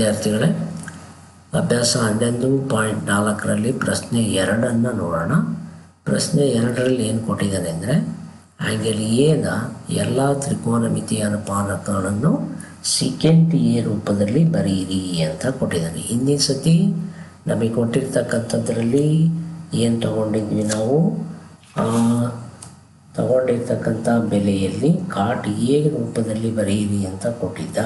ವಿದ್ಯಾರ್ಥಿಗಳೇ, ಅಭ್ಯಾಸ ಹನ್ನೊಂದು ಪಾಯಿಂಟ್ ನಾಲ್ಕರಲ್ಲಿ ಪ್ರಶ್ನೆ ಎರಡನ್ನು ನೋಡೋಣ. ಪ್ರಶ್ನೆ ಎರಡರಲ್ಲಿ ಏನು ಕೊಟ್ಟಿದ್ದಾನೆ ಅಂದರೆ ಆ್ಯಂಗಲ್ ಎನ ಎಲ್ಲ ತ್ರಿಕೋನಮಿತಿ ಅನುಪಾನಕಗಳನ್ನು ಸಿಕೆಂಟ್ ಎ ರೂಪದಲ್ಲಿ ಬರೆಯಿರಿ ಅಂತ ಕೊಟ್ಟಿದ್ದಾನೆ. ಹಿಂದಿನ ಸತಿ ನಮಗೆ ಕೊಟ್ಟಿರ್ತಕ್ಕಂಥದ್ರಲ್ಲಿ ಏನು ತಗೊಂಡಿದ್ವಿ ನಾವು? ತಗೊಂಡಿರ್ತಕ್ಕಂಥ ಬೆಲೆಯಲ್ಲಿ ಕಾಟ್ ಎ ರೂಪದಲ್ಲಿ ಬರೆಯಿರಿ ಅಂತ ಕೊಟ್ಟಿದ್ದ.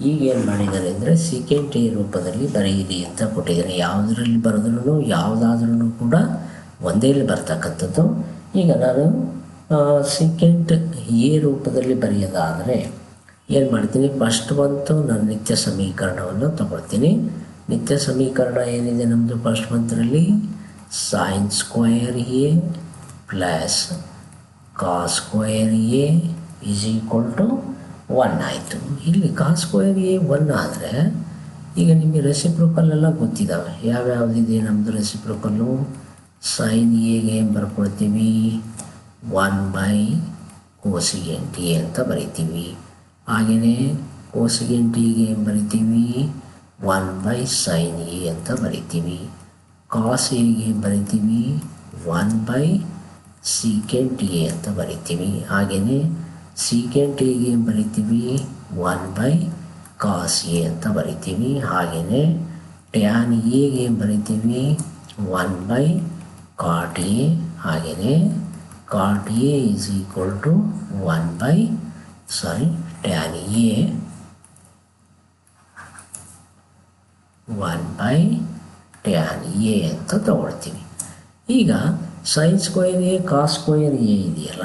ಈಗ ಏನು ಮಾಡಿದ್ದಾರೆ ಅಂದರೆ ಸಿಕೆಂಡ್ ಟಿ ರೂಪದಲ್ಲಿ ಬರೆಯಿರಿ ಅಂತ ಕೊಟ್ಟಿದ್ದಾರೆ. ಯಾವುದರಲ್ಲಿ ಬರೆದ್ರೂ ಯಾವುದಾದ್ರೂ ಕೂಡ ಒಂದೇಲಿ ಬರ್ತಕ್ಕಂಥದ್ದು. ಈಗ ನಾನು ಸೀಕೆಂಟ್ ಎ ರೂಪದಲ್ಲಿ ಬರೆಯೋದಾದರೆ ಏನು ಮಾಡ್ತೀನಿ? ಫಸ್ಟ್ ಮಂತು ನಾನು ನಿತ್ಯ ಸಮೀಕರಣವನ್ನು ತಗೊಳ್ತೀನಿ. ನಿತ್ಯ ಸಮೀಕರಣ ಏನಿದೆ ನಮ್ಮದು first ಮಂತ್ರಲ್ಲಿ sine square A plus cos square A is equal to one ಆಯಿತು ಇಲ್ಲಿ ಕಾಸ್ ಎ ಒನ್ ಆದರೆ, ಈಗ ನಿಮಗೆ ರೆಸಿಪ್ರೋಕಲ್ ಎಲ್ಲ ಗೊತ್ತಿದ್ದಾವೆ ಯಾವ್ಯಾವುದಿದೆ ನಮ್ಮದು ರೆಸಿಪ್ರೋಕಲ್ಲು ಸೈನ್ ಎಗೆ ಬರ್ಕೊಳ್ತೀವಿ. ಒನ್ ಬೈ ಕೋಸಿಗೆಂಟಿ ಅಂತ ಬರಿತೀವಿ. ಹಾಗೆಯೇ ಕೋಸಿಗೆಂಟಿಗೆ ಬರಿತೀವಿ? ಒನ್ ಬೈ ಸೈನ್ ಎ ಅಂತ ಬರಿತೀವಿ. ಕಾಸ್ ಎಗೆ ಬರಿತೀವಿ? ಒನ್ ಬೈ ಸಿಕೆಂಟಿ ಎ ಅಂತ ಬರಿತೀವಿ. ಹಾಗೆಯೇ ಸೀಕೆಂಟ್ ಎಗೆ ಏನು ಬರಿತೀವಿ ಒನ್ ಬೈ ಕಾಸ್ ಎ ಅಂತ ಬರಿತೀವಿ ಹಾಗೆಯೇ ಟ್ಯಾನ್ ಎಗೆ ಏನು ಬರಿತೀವಿ ಒನ್ ಬೈ ಕಾಟ್ ಎ ಹಾಗೆಯೇ cot A is equal to one by sorry tan A one by tan A ಅಂತ ತಗೊಳ್ತೀವಿ ಈಗ sine square A cos square A ಇದೆಯಲ್ಲ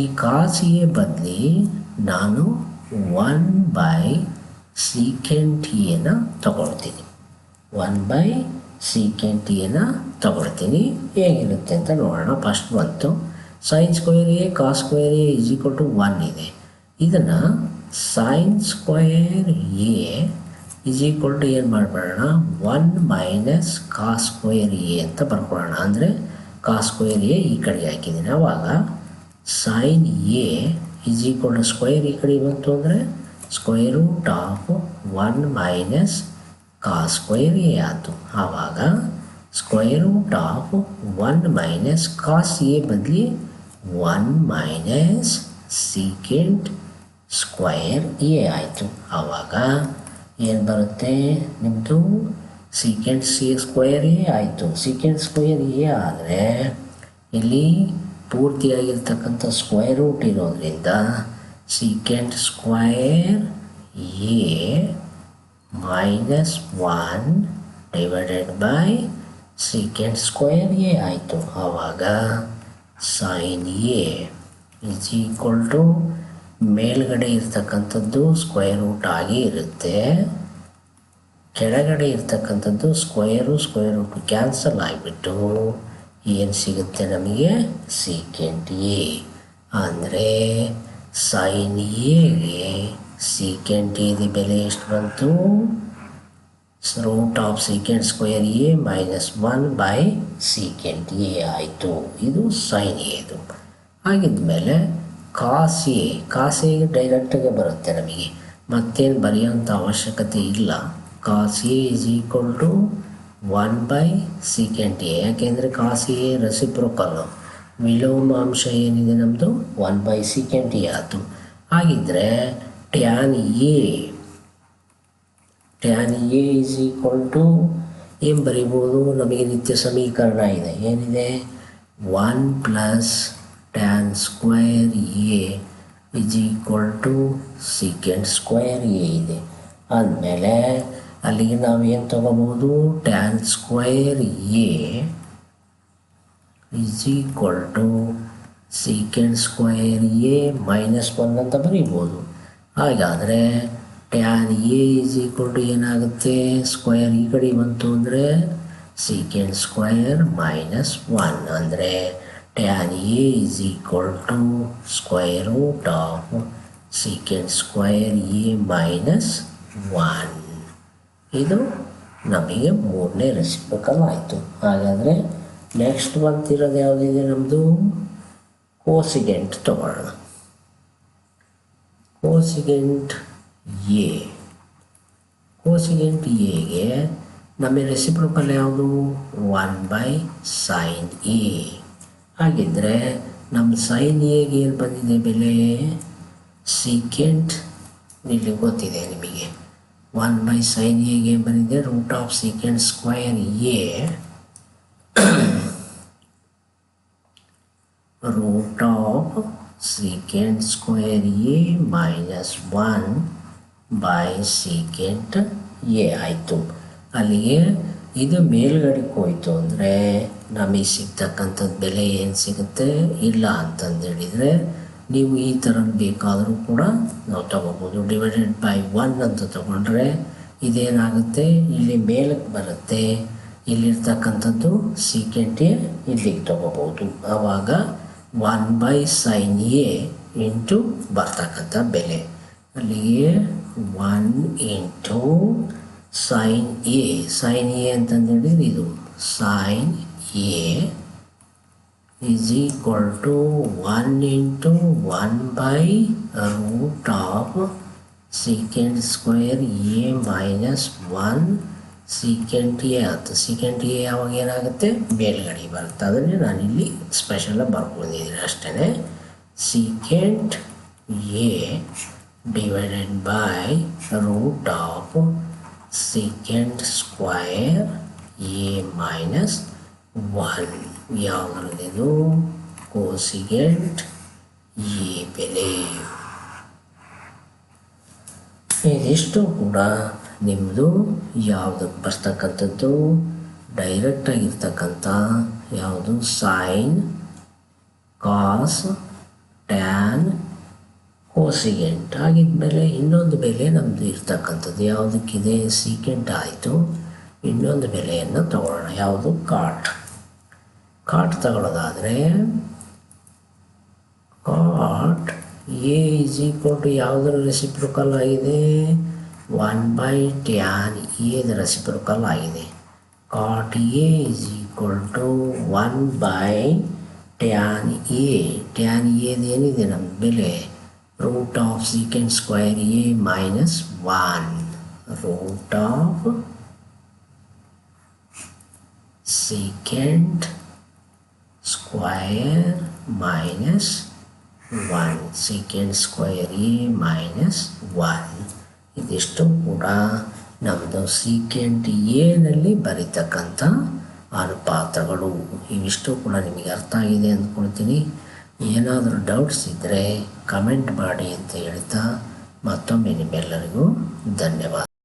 ಈ ಕಾಸಿಗೆ ಬದಲಿ ನಾನು ಒನ್ ಬೈ ಸೀಕೆಂಟ್ ಎನ ತಗೊಳ್ತೀನಿ. ಒನ್ ಬೈ ಸೀಕೆಂಟ್ ಎನ ತಗೊಳ್ತೀನಿ. ಹೇಗಿರುತ್ತೆ ಅಂತ ನೋಡೋಣ. ಫಸ್ಟ್ ಬಂತು. Sine square A cos square A is equal to one ಇದೆ. ಇದನ್ನು sine square A is equal to ಏನು ಮಾಡಿಬಿಡೋಣ? One minus cos square A ಅಂತ ಬರ್ಕೊಳ್ಳೋಣ. ಅಂದರೆ ಕಾಸ್ ಸ್ಕ್ವೇರ್ ಎ ಈ ಕಡೆ ಹಾಕಿದ್ದೀನಿ ಆವಾಗ sine A is equal to square ಈ ಕಡೆ ಬಂತು ಅಂದರೆ square root of one minus cos square A ಆಯಿತು. ಆವಾಗ square root of one minus cos A ಬದಲಿ one minus secant square A ಆಯಿತು. ಆವಾಗ ಏನು ಬರುತ್ತೆ ನಿಮ್ಮದು ಸೀಕೆಂಡ್ ಸಿ ಸ್ಕ್ವಯರ್ ಎ ಆಯಿತು. ಸೀಕೆಂಡ್ ಸ್ಕ್ವಯರ್ ಎ ಆದರೆ ಇಲ್ಲಿ ಪೂರ್ತಿಯಾಗಿರ್ತಕ್ಕಂಥ ಸ್ಕ್ವೈರ್ ರೂಟ್ ಇರೋದ್ರಿಂದ secant square A minus one divided by secant square A ಆಯಿತು. ಆವಾಗ sine A is equal to ಮೇಲ್ಗಡೆ ಇರ್ತಕ್ಕಂಥದ್ದು ಸ್ಕ್ವೈರ್ ರೂಟ್ ಆಗಿ ಇರುತ್ತೆ. ಕೆಳಗಡೆ ಇರ್ತಕ್ಕಂಥದ್ದು ಸ್ಕ್ವಯರು ಸ್ಕ್ವೈರ್ ರೂಟ್ ಕ್ಯಾನ್ಸಲ್ ಆಗಿಬಿಟ್ಟು ಏನು ಸಿಗುತ್ತೆ ನಮಗೆ? ಸೀಕೆಂಟ್ ಎ ಅಂದರೆ ಸೈನ್ ಎಗೆ ಸೀಕೆಂಟ್ ಎದು ಬೆಲೆ ಎಷ್ಟು ಬಂತು? Root of secant square A minus one by secant A ಆಯಿತು. ಇದು ಸೈನ್ ಎದು ಆಗಿದ್ಮೇಲೆ ಕಾಸ್ ಎ ಕಾಸ್ ಎಗೆ ಡೈರೆಕ್ಟಾಗೆ ಬರುತ್ತೆ ನಮಗೆ. ಮತ್ತೇನು ಬರೆಯೋಂಥ ಅವಶ್ಯಕತೆ ಇಲ್ಲ. Cos A is equal to one by secant A ಯಾಕೆಂದರೆ ಕಾಸ್ ಎ ರೆಸಿಪ್ರೋಕಲ್ಲು ವಿಲೋಮ ಅಂಶ ಏನಿದೆ ನಮ್ಮದು ಒನ್ ಬೈ ಸೀಕೆಂಟ್ ಎ ಆಯಿತು ಹಾಗಿದ್ದರೆ tan A tan A is equal to ಏನು ಬರಿಬೋದು? ನಮಗೆ ನಿತ್ಯ ಸಮೀಕರಣ ಇದೆ. ಏನಿದೆ? One plus tan square A is equal to secant square A ಇದೆ. ಅಂದಮೇಲೆ ಅಲ್ಲಿಗೆ ನಾವು ಏನು ತಗೋಬೋದು tan square A is equal to secant square A minus one ಅಂತ ಬರೀಬೋದು ಹಾಗಾದರೆ tan A is equal to ಏನಾಗುತ್ತೆ ಸ್ಕ್ವಯರ್ ಈ ಕಡೆ ಬಂತು ಅಂದರೆ ಸೀಕೆಂಡ್ ಸ್ಕ್ವಯರ್ ಮೈನಸ್ ಒನ್ ಅಂದರೆ tan A is equal to square root of secant square A minus one ಇದು ನಮಗೆ ಮೂರನೇ ರೆಸಿಪಿಕಲ್ ಆಯಿತು. ಹಾಗಾದರೆ ನೆಕ್ಸ್ಟ್ ಬಂತಿರೋದು ಯಾವುದಿದೆ ನಮ್ಮದು ಕೋಸಿಗೆಂಟ್ ತಗೊಳ್ಳೋಣ. ಕೋಸಿಗೆಂಟ್ ಎ ಕೋಸಿಗೆಂಟ್ ಎಗೆ ನಮಗೆ ರೆಸಿಪ್ರಿಕಲ್ ಯಾವುದು? ಒನ್ ಬೈ ಸೈನ್ ಎ ಹಾಗಿದ್ದರೆ ನಮ್ಮ ಸೈನ್ ಎಗೆ ಏನು ಬಂದಿದೆ ಬೆಲೆ? ಸಿಕೆಂಟ್ ಇಲ್ಲಿ ಗೊತ್ತಿದೆ ನಿಮಗೆ. ಒನ್ ಬೈ ಸೈನ್ a ಗೆ ಬಂದಿದೆ root of secant square A root of secant square A minus one by secant A ಆಯಿತು. ಅಲ್ಲಿಗೆ ಇದು ಮೇಲ್ಗಡೆಗೆ ಹೋಯಿತು ಅಂದರೆ ನಮಗೆ ಸಿಗ್ತಕ್ಕಂಥದ್ದು ಬೆಲೆ ಏನು ಸಿಗುತ್ತೆ? ಇಲ್ಲ ಅಂತಂದು ಹೇಳಿದರೆ ನೀವು ಈ ಥರ ಬೇಕಾದರೂ ಕೂಡ ನಾವು ತಗೋಬೋದು. ಡಿವೈಡೆಡ್ ಬೈ ಒನ್ ಅಂತ ತಗೊಂಡ್ರೆ ಇದೇನಾಗುತ್ತೆ? ಇಲ್ಲಿ ಮೇಲಕ್ಕೆ ಬರುತ್ತೆ. ಇಲ್ಲಿರ್ತಕ್ಕಂಥದ್ದು ಸೀಕೆಂಟ್ ಇಲ್ಲಿಗೆ ತಗೋಬೋದು. ಆವಾಗ one by sine A into ಬರ್ತಕ್ಕಂಥ ಬೆಲೆ. ಅಲ್ಲಿಗೆ one into sine A sine A ಅಂತಂದೇಳಿದ್ರೆ ಇದು sine A is equal to one into one by root of secant square A minus one secant A ಆಗುತ್ತೆ ಸೀಕೆಂಟ್ ಎ ಯಾವಾಗ ಏನಾಗುತ್ತೆ ಮೇಲ್ಗಡೆ ಬರುತ್ತೆ ಅದನ್ನೇ ನಾನಿಲ್ಲಿ ಸ್ಪೆಷಲಾಗಿ ಬರ್ಕೊಂಡಿದ್ದೀನಿ ಅಷ್ಟೇ secant A divided by root of secant square A minus one ಯಾವುದ್ರದ್ದು cosecant ಈ ಬೆಲೆ. ಇದಿಷ್ಟು ಕೂಡ ನಿಮ್ಮದು ಯಾವುದಕ್ಕೆ ಬರ್ತಕ್ಕಂಥದ್ದು ಡೈರೆಕ್ಟಾಗಿರ್ತಕ್ಕಂಥ ಯಾವುದು ಸೈನ್ ಕಾಸ್ ಟ್ಯಾನ್ ಕೋಸಿಗೆಂಟ್ ಆಗಿದ್ಮೇಲೆ ಇನ್ನೊಂದು ಬೆಲೆ ನಮ್ಮದು ಇರ್ತಕ್ಕಂಥದ್ದು ಯಾವುದಕ್ಕಿದೆ? ಸೀಕೆಂಟ್ ಆಯಿತು. ಇನ್ನೊಂದು ಬೆಲೆಯನ್ನು ತಗೊಳ್ಳೋಣ ಯಾವುದು cot cot ತಗೊಳ್ಳೋದಾದರೆ, cot A is equal to ಯಾವುದರ ರೆಸಿಪ್ರಿಕಲ್ ಆಗಿದೆ? ಒನ್ ಬೈ ಟ್ಯಾನ್ ಎದ ರೆಸಿಪ್ರಿಕಲ್ ಆಗಿದೆ. Cot A is equal to one by tan A. Tan ಎದು ಏನಿದೆ ನಮ್ಮ ಬೆಲೆ? Root of secant square A minus one. Root of secant square minus one secant square A minus one ಇದಿಷ್ಟು ಕೂಡ ನಮ್ಮದು secant ಎನಲ್ಲಿ ಬರೀತಕ್ಕಂಥ ಅನುಪಾತಗಳು. ಇವಿಷ್ಟು ಕೂಡ ನಿಮಗೆ ಅರ್ಥ ಆಗಿದೆ ಅಂದ್ಕೊಳ್ತೀನಿ. ಏನಾದರೂ ಡೌಟ್ಸ್ ಇದ್ದರೆ ಕಮೆಂಟ್ ಮಾಡಿ ಅಂತ ಹೇಳ್ತಾ ಮತ್ತೊಮ್ಮೆ ನಿಮ್ಮೆಲ್ಲರಿಗೂ ಧನ್ಯವಾದ.